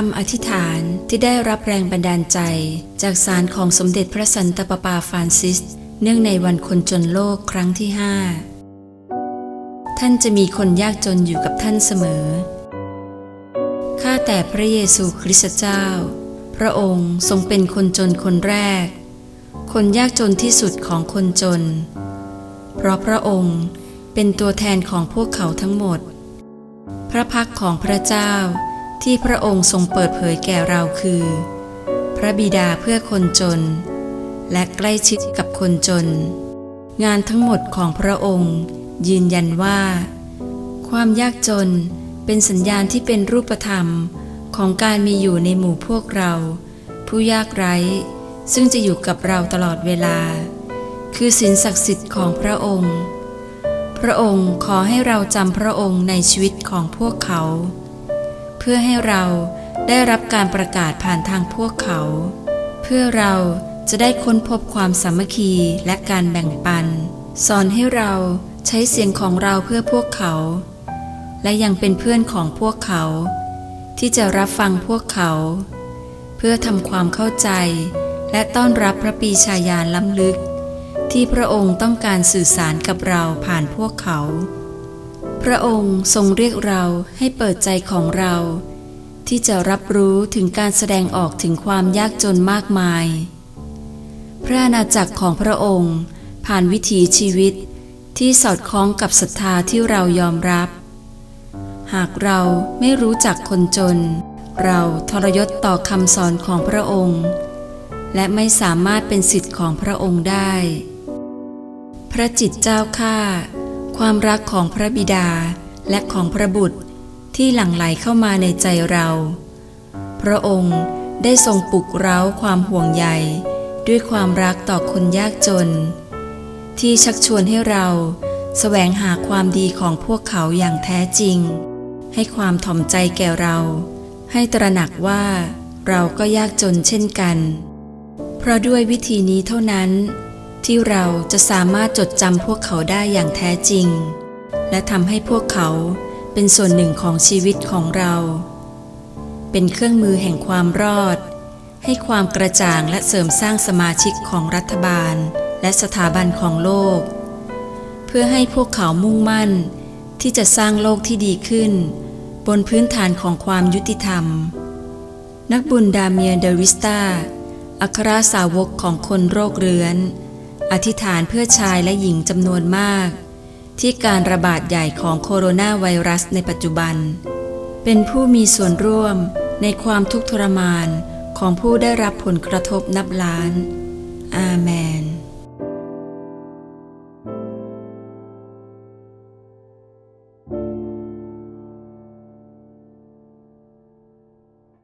คำอธิษฐานที่ได้รับแรงบันดาลใจ จากสารของสมเด็จพระสันตะปาปาฟรานซิส เนื่องในวันคนจนโลกครั้งที่ห้าท่านจะมีคนยากจนอยู่กับท่านเสมอ ข้าแต่พระเยซูคริสต์เจ้า พระองค์ทรงเป็นคนจนคนแรก คนยากจนที่สุดของคนจน เพราะพระองค์เป็นตัวแทนของพวกเขาทั้งหมด พระพักของพระเจ้า ที่พระองค์ทรงเปิดเผยแก่เราคือ พระบิดาเพื่อคนจน และใกล้ชิดกับคนจน งานทั้งหมดของพระองค์ ยืนยันว่า ความยากจนเป็นสัญญาณที่เป็นรูปธรรมของการมีอยู่ในหมู่พวกเรา ผู้ยากไร้ ซึ่งจะอยู่กับเราตลอดเวลา คือศีลศักดิ์สิทธิ์ของพระองค์ พระองค์ขอให้เราจำพระองค์ในชีวิตของพวกเขา พื่อให้เราได้รับการประกาศผ่านทางพวกเขา เพื่อเราจะได้ค้นพบความสามัคคีและการแบ่งปัน สอนให้เราใช้เสียงของเราเพื่อพวกเขา และยังเป็นเพื่อนของพวกเขา ที่จะรับฟังพวกเขา เพื่อทำความเข้าใจ และต้อนรับพระปีชาญาณล้ำลึก ที่พระองค์ต้องการสื่อสารกับเราผ่านพวกเขา พระองค์ทรงเรียกเราให้เปิดใจของเรา ที่จะรับรู้ถึงการแสดงออกถึงความยากจนมากมาย พระอาณาจักรของพระองค์ผ่านวิถีชีวิตที่สอดคล้องกับศรัทธาที่เรายอมรับ หากเราไม่รู้จักคนจน เราทรยศต่อคำสอนของพระองค์ และไม่สามารถเป็นสิทธิ์ของพระองค์ได้ พระจิตเจ้าข้า ความรักของพระบิดาและของพระบุตรที่หลั่งไหลเข้ามาในใจเรา พระองค์ได้ทรงปลุกเร้าความห่วงใยด้วยความรักต่อคนยากจน ที่ชักชวนให้เราแสวงหาความดีของพวกเขาอย่างแท้จริง ให้ความถ่อมใจแก่เรา ให้ตระหนักว่าเราก็ยากจนเช่นกัน เพราะด้วยวิธีนี้เท่านั้น ที่เราจะสามารถจดจำพวกเขาได้อย่างแท้จริง และทำให้พวกเขาเป็นส่วนหนึ่งของชีวิตของเรา เป็นเครื่องมือแห่งความรอด ให้ความกระจ่างและเสริมสร้างสมาชิกของรัฐบาลและสถาบันของโลก เพื่อให้พวกเขามุ่งมั่น ที่จะสร้างโลกที่ดีขึ้น บนพื้นฐานของความยุติธรรม นักบุญดาเมียเดวิสตาอัครสาวกของคนโรคเรื้อน อธิษฐานเพื่อชายและหญิงจำนวนมาก ที่การระบาดใหญ่ของโคโรนาไวรัสในปัจจุบัน เป็นผู้มีส่วนร่วมในความทุกข์ทรมานของผู้ได้รับผลกระทบนับล้าน อาเมน